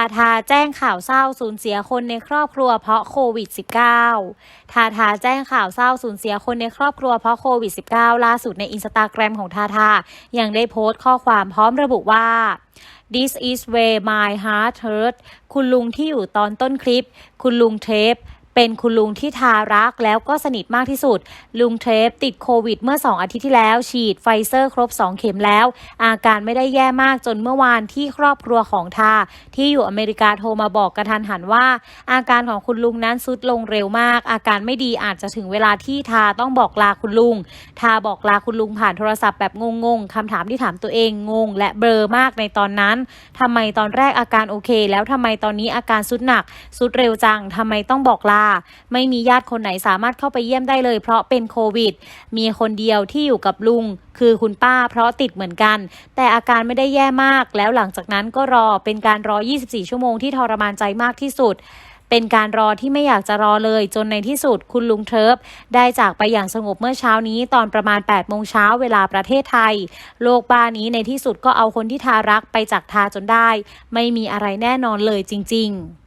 าทาแจ้งข่าวเศร้าสูญเสียคนในครอบครัวเพราะโควิด -19 ทาทาแจ้งข่าวเศร้าสูญเสียคนในครอบครัวเพราะโควิด -19 ล่าสุดในอินสตาแกรมของทาทายังได้โพสต์ข้อความพร้อมระบุว่า This is where my heart hurt คุณลุงที่อยู่ตอนต้นคลิป คุณลุงเทป เป็นคุณลุงที่ทารักแล้วก็สนิทมากที่สุด ลุงเทปติดโควิดเมื่อ 2 อาทิตย์ที่แล้ว ฉีดไฟเซอร์ครบ 2 เข็มแล้ว อาการไม่ได้แย่มากจนเมื่อวานที่ครอบครัวของทา ที่อยู่อเมริกาโทรมาบอกกระทันหันว่า อาการของคุณลุงนั้นซุดลงเร็วมาก อาการไม่ดีอาจจะถึงเวลาที่ทาต้องบอกลาคุณลุง ทาบอกลาคุณลุงผ่านโทรศัพท์แบบงงๆคำถามที่ถามตัวเองงง และเบลอมากในตอนนั้นทำไมตอนแรกอาการโอเค แล้วทำไมตอนนี้อาการสุดหนักสุดเร็วจังทำไมต้องบอกลาไม่มีญาติคนไหนสามารถเข้าไปเยี่ยมได้เลย เพราะเป็นโควิด มีคนเดียวที่อยู่กับลุง คือคุณป้าเพราะติดเหมือนกัน แต่อาการไม่ได้แย่มาก แล้วหลังจากนั้นก็รอเป็นการรอ 24 ชั่วโมงที่ทรมานใจมากที่สุดเป็นการรอที่ไม่อยากจะรอเลยจนในที่สุดคุณลุงเทิร์บได้จากไปอย่างสงบเมื่อเช้านี้ตอนประมาณ 8 โมงเช้าเวลาประเทศไทย โลกบ้านี้ในที่สุดก็เอาคนที่ทารักไปจากทาจนได้ ไม่มีอะไรแน่นอนเลยจริง ๆ